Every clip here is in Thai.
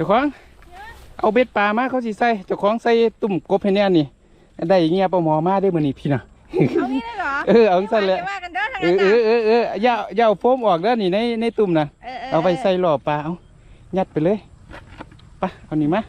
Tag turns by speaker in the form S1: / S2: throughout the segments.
S1: จ้าของ เอาเบ็ดปลามาเขาสิใส่เจ้าของใส่ตุ่มกบให้แน่นี่ ได้เงี้ยปลาหมอมาได้มื้อนี้พี่น่ะ
S2: เอางี้เลยเหรอ
S1: เออเอาสั่นแหละ
S2: จะว่ากันเด้อทาง
S1: เอ
S2: นั้น
S1: อเอ
S2: น่ะ
S1: อเออเอออย่าอย่าเอาโฟมออกเด้อนี่ในในตุ่มน่ะเอาไปใส่หล่อปลาเอายัดไปเลยไปเอานี่มา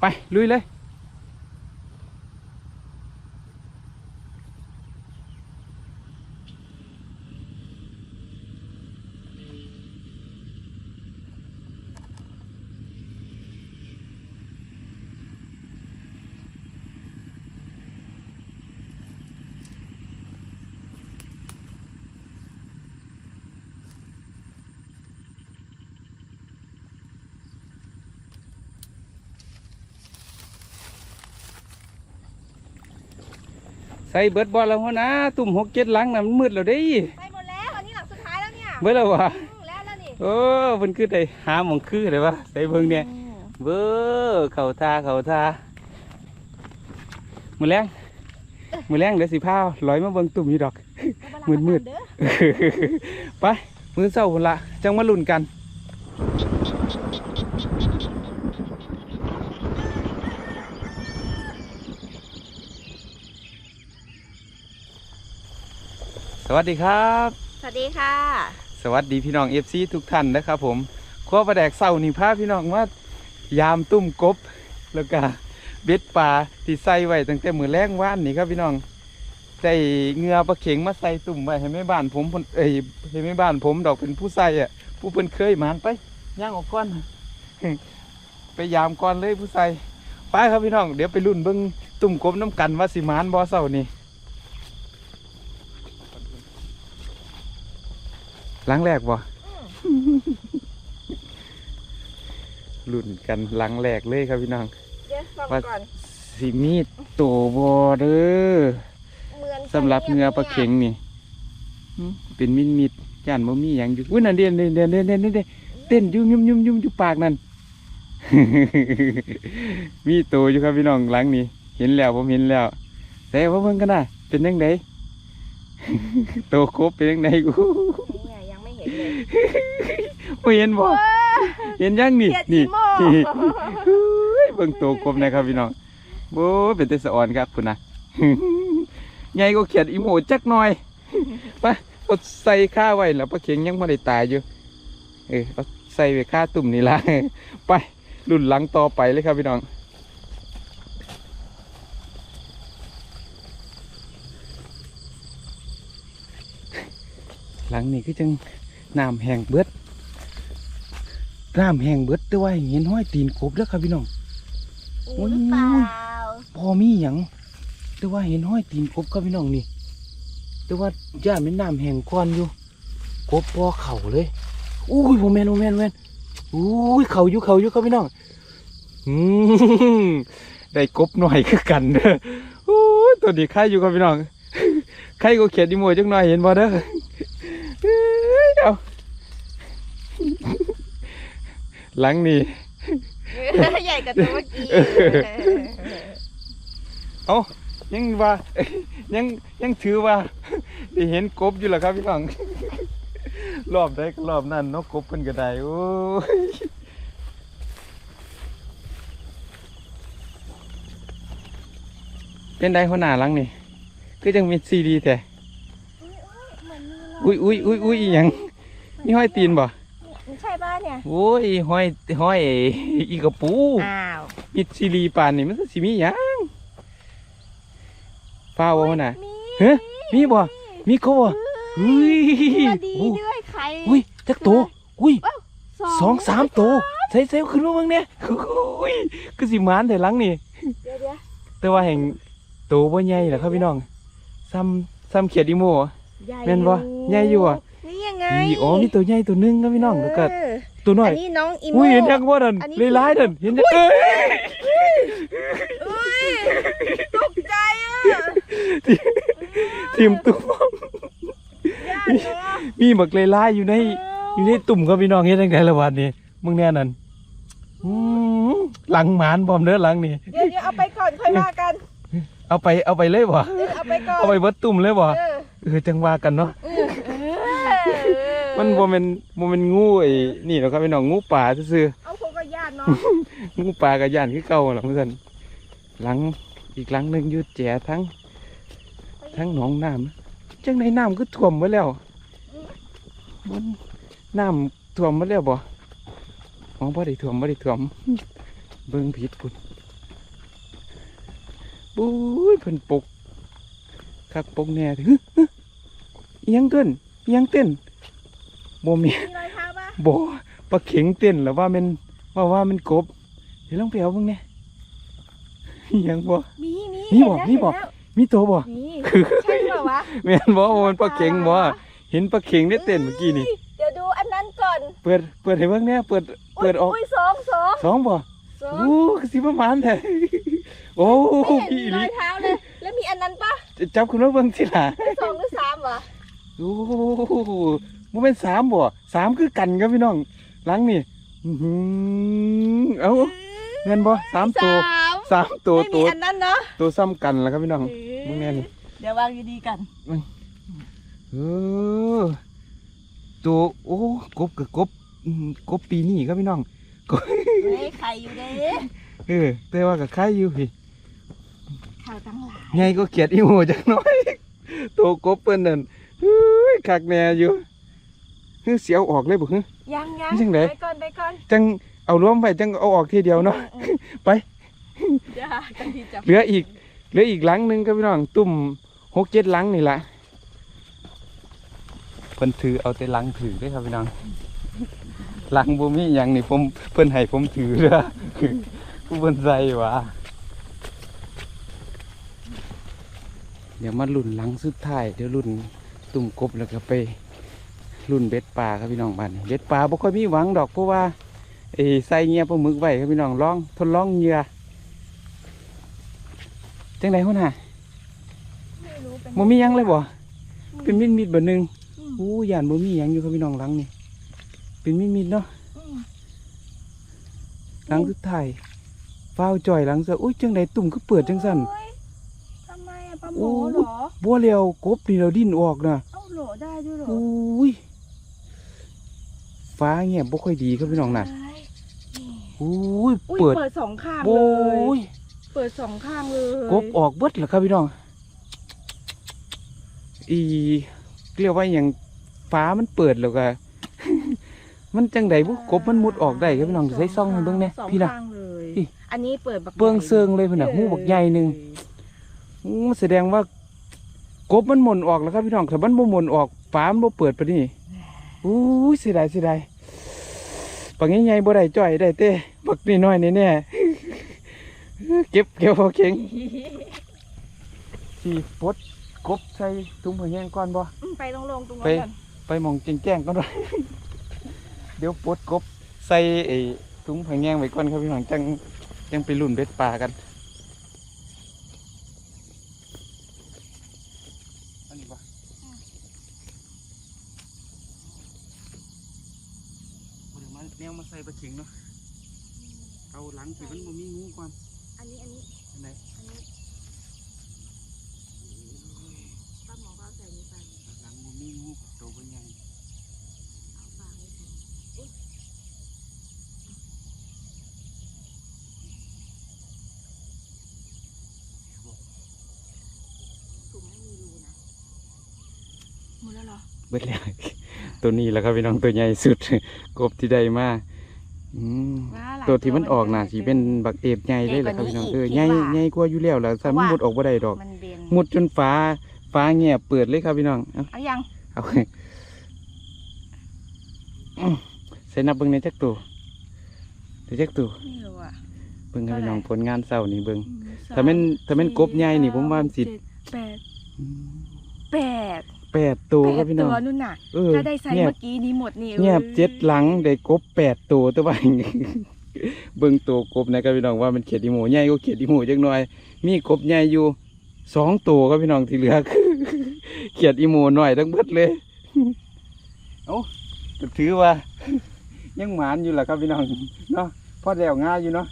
S1: ไปลุยเลย ใส่เบิดบอลแล้วหัวนะตุ่มหกเจ็ดหลังน่ะมันมืดแล้วเด้
S2: ไปหมดแล้วอันนี้หลังสุดท้ายแล้วเนี่ย
S1: เบิดแล้ววะ
S2: อืมแล้วแล้วนี่
S1: โอ้เพิ่นคือได้หาหมองคือเลยวะใส่เบิ่งเนี่ยเบ้อเข่าทาเข่าทามือแรงมือแรงเดี๋ยวสิพาลอยมาเบิ่งตุ่มอยู่ดอก มืดมืด
S2: เด้อ
S1: ไปมือเศร้าพุ่นละจังมาลุ้นกัน ส วัสดีครับ
S2: สวัสดีค่ะ
S1: สวัสดีพี่น้องเอฟซีทุกท่านนะครับผมครัวประแดกเศร้านี่พาพี่น้องว่ายามตุ้มกบ แล้วก็เบ็ดปลาที่ใส่ไว้ตั้งแต่มือแรงว่านนี่ครับพี่น้องใส่เหงือปลาเข็งมาใส่ตุ่มไว้ให้แม่บ้านผมเพิ่นเอ้ยให้แม่บ้านผมดอกเป็นผู้ใส่อะ ผู้เพิ่นเคยหมานไปย่างออกก้อนไปยามก่อนเลยผู้ใส่ไปครับพี่น้อง เดี๋ยวไปรุ่นเบิ้งตุ่มกบน้ำกันว่าสิหมานบ่เศร้านี่ หลังแรกบ่รุ่นกันหลังแรกเลยครับพี่น้อง
S2: เดี๋ยวฟัง
S1: ว่า
S2: ก่อน
S1: สิมีดโตบอเด้อ
S2: เหมือน
S1: สำหรับเงือปลาเข็งนี่หึเป็นมิดมิดย่านบ่มีหยังอยู่อุ้ยนั่นเด่นเด่นเด่นเด่นเด่นเด่นเต้นอยู่ยุ่มยุ่มยุ่มอยู่ปากนั่น มีโตอยู่ครับพี่น้องหลังนี่เห็นแล้วผมเห็นแล้วแต่ว่าเบิ่งกันนะเป็นยังไง โตครบเป็นยังไงกู บ่เห็นบ่เห็นยังนี่
S2: เขียด
S1: นี่
S2: อีโม่
S1: เฮ้ยเบิ่งโตครบนะครับพี่น้องโอ้ยเป็นแต่สะอ่อนครับคุณนะใหญ่ก็เขียดอีโมจักหน่อยไปเอาใส่ข้าไว้แล้วปลาเข็งยังไม่ได้ตายอยู่เออเอาใส่ไว้ข้าตุ่มนี่ละไปรุ่นหลังต่อไปเลยครับพี่น้องหลังนี่คือจัง น้ำแห้งเบิดน้ำแห้งเบิดแต่ว่าเห็นห้อยตีนกบแล้วครับพี่น้อง
S2: มีหรือเปล่า
S1: พอมีหยังแต่ว่าเห็นห้อยตีนกบครับพี่น้องนี่ แต่ว่าย่าเป็นน้ำแห้งก้อนอยู่กบพอเข่าเลยอุ้ยโมแมนโมแมนโมแมนอุ้ยเข่าอยู่เข่าอยู่ครับพี่น้องอืมได้กบหน่อยคือกันเด้ออุ้ยตัวนี้ไข่อยู่ครับพี่น้องไข่ก็เขียดดีโมจังหน่อยเห็นบ่เด้อเอ้ยเอา หลังนี่
S2: ใหญ่กว่าตัวเมื่อกี้
S1: เอายังว่ายังยังถือว่าได้เห็นกบอยู่แหละครับพี่น้องรอบได้ก็รอบนั้นเนกกบเพิ่นก็ได้โอ้ยเป็นได้หัวหน้าหลังนี่คือจังมีซีดีแต่อุ้ยอุ้ยอุ้ยอุ้ยอิหยังนี่ห้อยตีนบ่
S2: มัน ใช่บ้านเนี่ย
S1: โอ้ยห้อยห้อยอีกระปู
S2: อ้าว
S1: มีซีรีปานนี่มันสิมีหยังฟ้าวบ่หัวหน้า
S2: มี
S1: เฮ้ยมีบ่ มีเขาบ่อุ้ย
S2: ตัวดี
S1: โอ้
S2: ด้วยใคร
S1: อุ้ยจักโตอุ้ย
S2: สอง
S1: สองสามโตใส่ใส่ขึ้นมาเบิ่งเนี่ยอุ้ยคือสิหมานแต่หลังนี่
S2: เดี๋ยวเดี๋ยว
S1: แต่ว่าแห่งโตบ่ใหญ่ล่ะครับพี่น้องซ้ำซ้ำเขียดอีโมเหรอ
S2: ใหญ่
S1: แม่นบ่ใหญ่อยู่อะ
S2: นี่ ยังไง
S1: อีอ๋อมีตัวใหญ่ตัวหนึงครับพี่น้องแล้วก็
S2: เออ
S1: ตัวน้อ
S2: อั
S1: ย
S2: นนี้น้องอีโม
S1: อุ้ยเห็นยังบ่นั่น
S2: อันนี้
S1: หลายๆนั่นเห็นยังเอ้ย
S2: อุ้ยตกใจอะ
S1: ทีมตุ่ม
S2: ญาติเนาะ
S1: มีบักหลายๆอยู่ในอยู่ในตุ่มครับพี่น้องเฮ็ดจังไดล่ะวันนี้มึงแน่นั่นอืมหลังหมานบอมเด้อหลังนี่
S2: เดี๋ยวเดี๋ยวเอาไปก่อนค่อยว่ากัน
S1: เอาไปเอาไปเลยบ่
S2: เดี๋ยวเอาไปก่อน
S1: เอาไปเบิดตุ่มเลยบ่
S2: เออ
S1: เออจังว่ากันเนาะ
S2: เออเออ
S1: มันบ่แม่นบ่แม่นงูไอ้นี่หรอกครับพี่น้องงูป่าซื่อ
S2: เอาผมก็ย่าานเนาะ
S1: งูปลากระยานคือเก่าหรอเพื่อนหลังอีกหลังหนึ่งอยืดแจ๋ทั้ง ทั้งหนองน้ำจังในน้ำก็ท่วมมาแล้วมันน้ำท่วมมาแล้วบ่มองบ่ได้ท่วมบ่ได้ท่วม เบิ่งผิดพุ่นบุ้ยเพิ่นปกคักปกแน่ฮึฮึอิหยังเต้นอิหยังเต้น บ่มี
S2: มีรอยเท้าปะ
S1: บ่ปลาเข็งเต้นหรือว่ามันว่าว่ามันกบ เดี๋ยวลองไปเอาเบิ่งแหน่อิหยังบ่
S2: มีมี
S1: มีบ่
S2: เห็นแล้ว
S1: มีบ่
S2: เห็นแล้ว
S1: มีตัวบ่
S2: มีใช่เปล่าวะ
S1: แม่นบ่ว่ามันปลาเข็งบ่เห็นปลาเข็งได้เต้นเมื่อกี้นี่
S2: เดี๋ยวดูอันนั้นก่อน
S1: เปิดเปิดให้เบิ่งแหน่เปิดเปิดออก
S2: อุ้ยสองสอง
S1: สองบ่
S2: สอง
S1: โอ้คือสิประมาณแท้โอ้
S2: ไม่เห็น
S1: พี่
S2: มี
S1: อีห
S2: ร
S1: ลี
S2: อยเท้าเลยแล้วมีอันนั้นปะ
S1: จับคุณมาเบิ่งสิล่ะ
S2: สองหรือสามวะ
S1: โอ้ มันเป็นสามบ่สามคือกันครับพี่น้องหลังนี่อื้อหือเอ้าเงินบ่สามตัว
S2: สาม
S1: สามตัว
S2: ไม่
S1: ตั
S2: มี
S1: ว
S2: อันนั้นเนาะ
S1: ตัวซ้ำกันแล้วครับพี่น้องมึงแน่นี่
S2: เดี๋ยววางดีๆกัน
S1: เออตัวโอ้กบกับกบอืมกบปีนี้ครับพี่น้อง
S2: เฮ้ยไข่อยู่เด้
S1: เออแต่ว่ากับใครอยู่พี่
S2: ไข่ตั้งหลาย
S1: ไงก็เกลียดอีโมจักหน่อย ตัวกบเปิ้นนั่นเฮ้ยคักแน่อยู่ เฮ้ยเสียวออกเลยบ่ฮึ
S2: ยังยัง
S1: จังไหน
S2: ไปก่อนไปก่อน
S1: จังเอารวมไปจังเอาออกทีเดียวเนาะ
S2: อืม
S1: ไป
S2: อย่ากันที่จับ
S1: เหลืออีก เหลืออีกหลังหนึงครับพี่น้อง ตุ่มหกเจ็ดหลังนี่แหละเพิ่นถือเอาแต่หลังถือได้อครับพี่น้องหลังบ่มีหยังนี่ผมเพิ่นให้ผมถือเด้อผู้เพิ่นใส่ว่าเดี๋ยวมาลุ่นหลังสุดท้ายเดี๋ยวลุ่นตุ่มกบแล้วก็ไป ลุ่นเบ็ดปลาครับพี่น้องบ้านนี้เบ็ดปลาบ่ค่อยมีหวังดอกเพราะว่าไอ้ใส่เงียปลาหมึกไว้ครับพี่น้องลองทดลองเหยื่อจังไดหุ่นน่ะ
S2: ไม่รู้เป็น
S1: บ่มีหยังเลยบ่เป็นมิดมิดๆบ่หนึง
S2: อืม
S1: อู้ย่านบ่มีหยังอยู่ครับพี่น้องหลังนี่เป็นมิดมิดๆเนาะ
S2: อืม
S1: หลังสุดท้ายฟ้าวจ่อยหลังซะอุ้ยจังไดตุ่มก็เปิดจังซั่น
S2: โอ้ยทำไมอะปลาห
S1: โอ้
S2: มูเหรอ
S1: บ่เลียวกบนี่เราดิ้นออกนะ
S2: เอ้าโหลได้ด้วยเหรอ
S1: อุ้ย ฟ้าเงียบบ่ค่อยดีครับพี่น้องน่ะ
S2: ได้นี่
S1: อุ้ย
S2: อุ้ย
S1: เปิด
S2: เปิดสองข้าง
S1: โอ้
S2: เลย
S1: ย
S2: เปิดสองข้างเลย
S1: กบออกเบิดแล้วครับพี่น้อง อีเรียกว่าอย่างฟ้ามันเปิดแล้วก็ มันจังไดบุกบมันมุดออกได้ครับพี่น้องใส่ซ่องให้เบิ่งแหน่
S2: สอง
S1: พี่น่ะ
S2: ข้างเลย
S1: พี่
S2: อันนี้เปิดบัก
S1: เบิ่งเซิงเลยพุ่นน่ะหูบักใหญ่หนึง อู้แสดงว่ากบมันหม่นออกแล้วครับพี่น้องถ้ามันบ่หม่นออกฟ้ามันบ่เปิดปานนี้ อู้ยเสียดายเสียดายปังใหญ่ๆบ่ได้จ่อยได้เต้บักน้อยๆแน่ๆเก็บเก็บเอาเข็งสิปลดกบใส่ถุงผ้าแห้งก่อนบ่
S2: อืมไปลงลงๆตรง
S1: ไป
S2: นั้นก่อน
S1: ไปหมองแจ้งๆก่อนด้วยเดี๋ยวปลดกบใส่ไอ้ถุงผ้าแห้งไว้ก่อนครับพี่น้องจังจังไปลุ่นเบ็ดปลากันอันนี้บ่บ่ได้มาแนวมาใส่ปลาเข็งเนาะเอาหลั งสิมันบ่มีงูก่อน
S2: อันนี้อันนี้
S1: อันไหน
S2: อันนี้ป้าหมอก็เอาใส่นี้ไป
S1: หลังบ่มีงูโตบ่ใหญ่
S2: เอาฝาไว้ใส่อุ๊ยถุงไม่มีรูนะหมดแล้วเหรอ
S1: เบิดแล้วตัวนี้แหละครับพี่น้องตัวใหญ่สุด กบที่ได้มาอืมา
S2: หลาย
S1: ตัวที่มันออกน่ะ
S2: เห
S1: สิเป็นบักเอฟใหญ่เลยแหละครับพี่น้องเออใหญ่
S2: ว่า
S1: ใหญ่กว่าอยู่แล้วแหละถ้ามันมุดออกบ่ได้ดอก
S2: มันเบน
S1: มุดจนฟ้าฟ้าเงียบเปิดเลยครับพี่น้องเอา
S2: เอายัง
S1: เอาอืมใส่นับเบิ่งในจักตัวในจักตัว
S2: ไม่รู้อะ
S1: เบิ่งครับ
S2: เท่าไหร่
S1: พี่น้องผลงานเศร้านี่เบิ่ง
S2: หนึ่งสอง
S1: ถ้าแม่นถ้าแม่นกบใหญ่นี่ผมว่ามันสิ
S2: เจ็ดแปด
S1: อืม
S2: แปด
S1: แปดตัว
S2: แป
S1: ครับ
S2: ด
S1: พี่น้
S2: ตั
S1: อง
S2: วนู่นน่ะ
S1: เออ
S2: ถ้าได้ใส่
S1: เงียบ
S2: เมื่อกี้นี้หมดนี่
S1: เงียบ
S2: อ้
S1: เจ็ดหลังได้กบแปดตัวแต่ว่า เบิ่งตัวกบนะครับพี่น้องว่ามันเขียดอีโมใหญ่ก็เขียดอีโมจักหน่อย มีกบใหญ่อยู่สองตัวครับพี่น้องที่เหลือคือเขียดอีโมหน่อยทั้งเบิดเลยเอ้าถือว่า ยังหมานอยู่แหละครับพี่น้องเนาะพอแดวง่ายอยู่เนาะ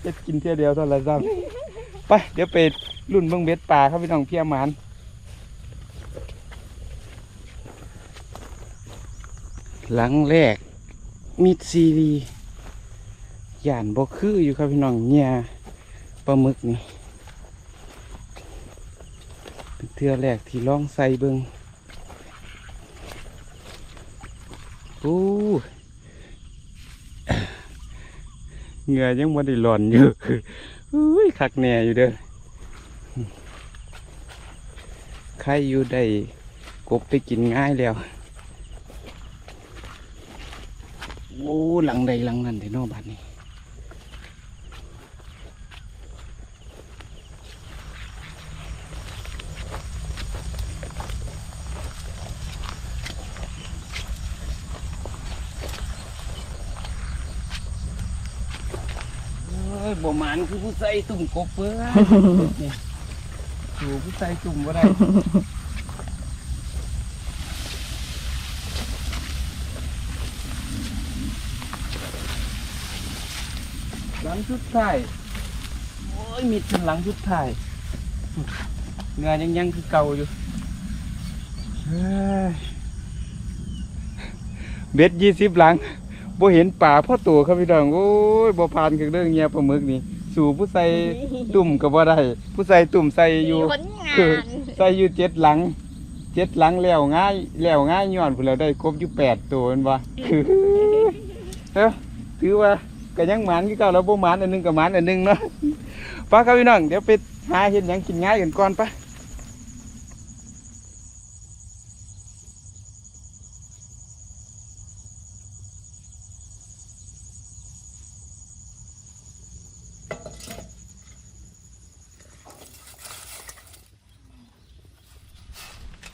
S1: เจ็ดกินเที่ยเดียวเท่าไรซ้ำไปเดี๋ยวไปรุ่นเบิ่งเบ็ดปลาครับพี่น้องเพียหมานหลังแรก มิดซีรีหย่านบ่คืออยู่ครับพี่น้องเนี่ยปลาหมึกนี่เป็นเทือแรกที่ล่องใส่เบิงโอ้เหงื่อยังบ่ได้หลอนอยู่อุ้ยคักแน่อยู่เด้อใครอยู่ได้กบไปกินง่ายแล้ว โอ้หลังใดหลังนั้นเด้เนอบัดนี้เอ้ยบ่หมานคือผู้ใส่ตุ่มกบเพื่อนนี่อยู่ผู้ใส่ตุ่มบ่ได้ ลังชุดไทายโอ้ยมีดเป็นหลังชุดไทายเนื้อยังยังคือเก่าอยู่เฮ้ยเบ็ดยี่สิบหลังบ่เห็นป่าพ่อตัวครับพี่น้องโอ้ยบ่ผ่านกับเรื่องเงียปลาหมึกนี่ สู่ผู้ใส่ตุ่มก็บ่ได้ ผู้ใส่ตุ่มใส่อยู่
S2: ผลงา
S1: คือนใส่อยู่เจ็ดหลังเจ็ดหลังแล้วง่ายแล้วง่ายย้อนพุ่นแล้วได้ครบอยู่แปดตัวแมันบ่คือเอ้าถือว่า ก็ยังหมานคือเก่าแล้วบ่หมานอันหนึงก็หมานอันหนึงเนาะป้าครับพี่น้องเดี๋ยวไปหาเห็ดหยังกินง่ายกันก่อนปะ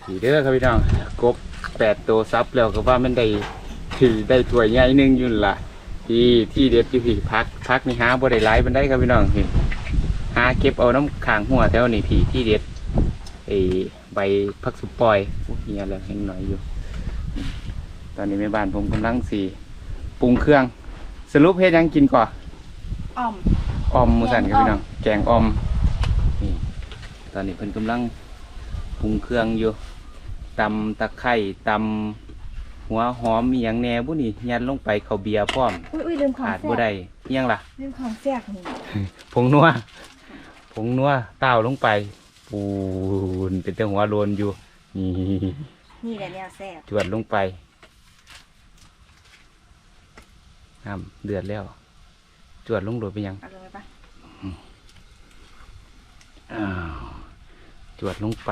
S1: ถีเด้อครับพี่น้องกบแปดตัวซับแล้วก็ว่ามันได้ถือได้ถ้วยใหญ่หนึงอยู่นั่นล่ะ ที่ที่เด็ดอยู่พี่พักพักนี่หาบ่ได้หลายบันไดครับพี่น้องนี่หาเก็บเอาน้ำขางหัวแถวนี่พี่ที่เด็ดไอ้ใบพักสุปอยโอ้เฮียแล้วเห็นหน่อยอยู่ ตอนนี้แม่บ้านผมกำลังสีปรุงเครื่อง สรุปเฮ็ดหยังกินก่อน
S2: อ่อม
S1: ออมหมูสันครับพี่น้องแกงออมนี่ตอนนี้เพิ่นกำลังปรุงเครื่องอยู่ตำตะไคร้ตำ หัวหอมมีหยังแหน่บุนี่ยัดลงไปเขาวเบียร์พร้อม
S2: อุ้ยอุ้ยลืมของ
S1: ขาด
S2: แซ่
S1: บ่
S2: บ
S1: ได้อิหยังล่ะ
S2: ลืมของแซ่บนี่
S1: ผงนัวผงนัวเต้าลงไปปูนเป็นแต่หัวโลนอยู่ นี่
S2: นี่แหละแนวแซ่บ
S1: จวดลงไปน้ำเดือดแล้ว จวดลงโดดไปยัง
S2: เอาลงไปปะ
S1: อ้าวจวดลงไป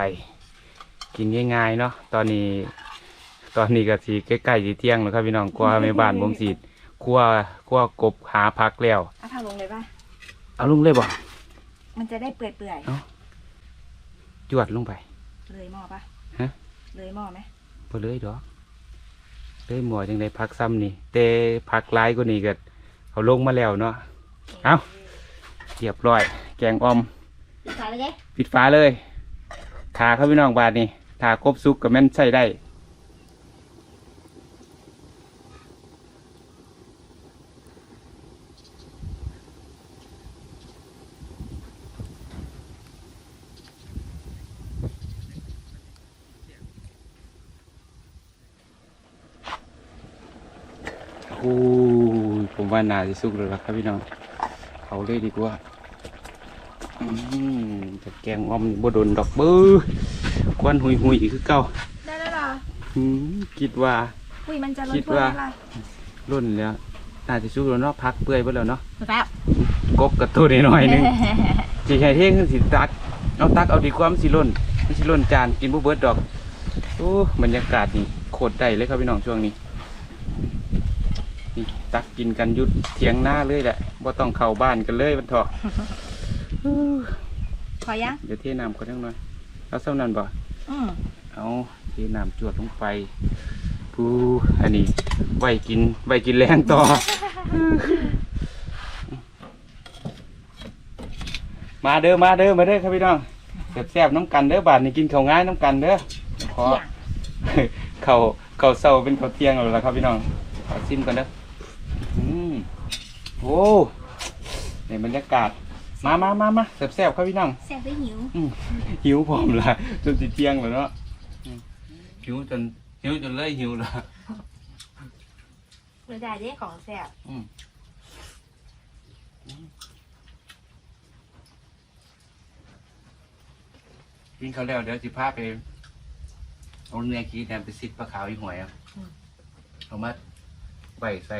S1: กินง่ายๆเนาะตอนนี้ ตอนนี้ก็สีใกล้ๆสีเที่ยงแล้วครับพี่น้องกลัวไม่บ้านผมสีคั่วคั่วกบหาพักแล้ว
S2: เอาผ้าลงเลยปะ
S1: เอาลงเลยบ่
S2: มันจะได้เปื่อยเปื่อย
S1: เอ้าจวดลงไป
S2: ๆเลยหม้อปะ
S1: ฮะ
S2: เลยหม้อไหม
S1: พอเลยดอกเลยหมอจังได้พักซ้ำนี่แต่พักหลายกว่านี้ก็เขาลงมาแล้วเนาะเอ้าเรียบร้อย แกงออม
S2: ใส่เลยเจ๊
S1: ปิดฟ้าเลยทาเข้าพี่น้องบาทนี่ทาครบซุกกับแม่นใส่ได้ อ้ยผมว่านาจะสุกเลยละครับพี่น้องเอาเลยดีกว่าอืมแต่แกงอ้อมนี่บ่โดนดอกเบื้อควันหุยหุยๆอีกคือเก่า
S2: ได้แล้วเหรอ
S1: อืมคิดว่า
S2: อุ้ยมันจะล้
S1: คิ
S2: น
S1: ด
S2: ถ้วย
S1: ว่า
S2: แล้วล่ะ
S1: ร่นแล้วน่าจะสุกแล้วเนาะพักเปื่อยไปแล้วเนาะ
S2: แป๊บ
S1: กบกับตัวน้อยๆหนึงสิใช้เท่งขึ้นสิตักเอาตักเอาดีกว่ามันสิล่นมันสิล่นจานกินบ่เบิดดอกโอ้บรรยากาศนี่โคตรได้เลยครับพี่น้องช่วงนี้นี่ ตักกินกันอยุดเถียงหน้าเลยแหละบ่ต้องเข้าบ้านกันเลยมันเถอะ
S2: พอยัง
S1: เดี๋ยวเทน้ำก่อนจังหน่อยเอาเท่านั้นบ่
S2: อืม
S1: เอาเทน้ำจวดลงไปผู้อันนี้ไว้กินไว้กินแรงต่อ มาเด้อมาเด้อมาเด้อครับพี่น้องแซ่บๆน้ำกันเด้อบาดนี่กินข้าวง่ายน้ำกันเด้อขอข้าวข้าวเช้าเป็นข้าวเที่ยงแล้วล่ะครับพี่น้องขอซิมกันเด้ออืม โอ้ในบรรยากาศ มามามามาแซ่บๆครับพี่น้อง
S2: แซ่บได้หิว
S1: หิวผมละจนสิเที่ยงแล้วเนาะอืมหิวจนหิวจนเลยหิวละ
S2: ไม่ได้เด้ของแซ่บ
S1: อืมกินเขาวแล้วเดี๋ยวสิพาไปเอาเนื้อขี้แดงไปซิดปลาขาวอีหอยอะเอามาใส่ใส่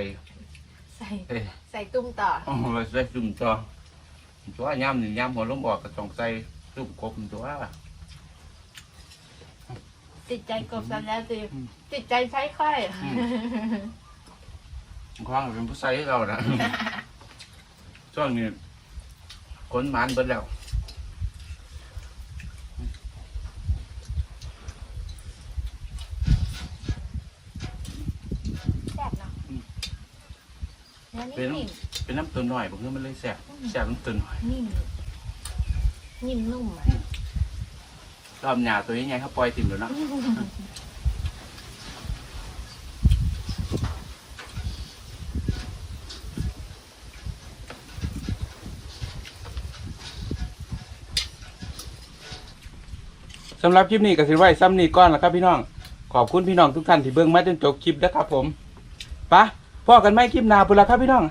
S2: ใส่
S1: เอ้ย
S2: ใส่ตุ้มต่อ
S1: เอาไปใส่จุ่มตัวตัวย่ำหนึ่งย่ำหัวลมออกก็ต้องใส่จุ่มกบตัว
S2: ติดใจกบซะแล้วสิ
S1: อืม
S2: ติดใจใช้ค่อย
S1: คว้างเป็นผู้ใส่ให้เรานะช่วงนี้คนหมันเบิดแล้ว
S2: แซ่บเนาะ
S1: อืม
S2: เนื้อ
S1: เป็น
S2: นิ่ม
S1: เป็นน้ำตัวหน่อยผมคือมันเลยแสบแสบน้ำตัวหน่อย
S2: ๆนิ่มนิ่มนุ่มอะ
S1: รอบหนาตัวยังไงเขาปล่อยติ่มแล้วเนาะสำหรับคลิปนี้ก็สิไว้ซ้ำนี้ก่อนแล้วครับพี่น้อง ขอบคุณพี่น้องทุกท่านที่เบิ่งมาจนจบคลิปนะครับผมไปะ พ่อกันไหมคลิปหน้าพุ่นละครับพี่น้อง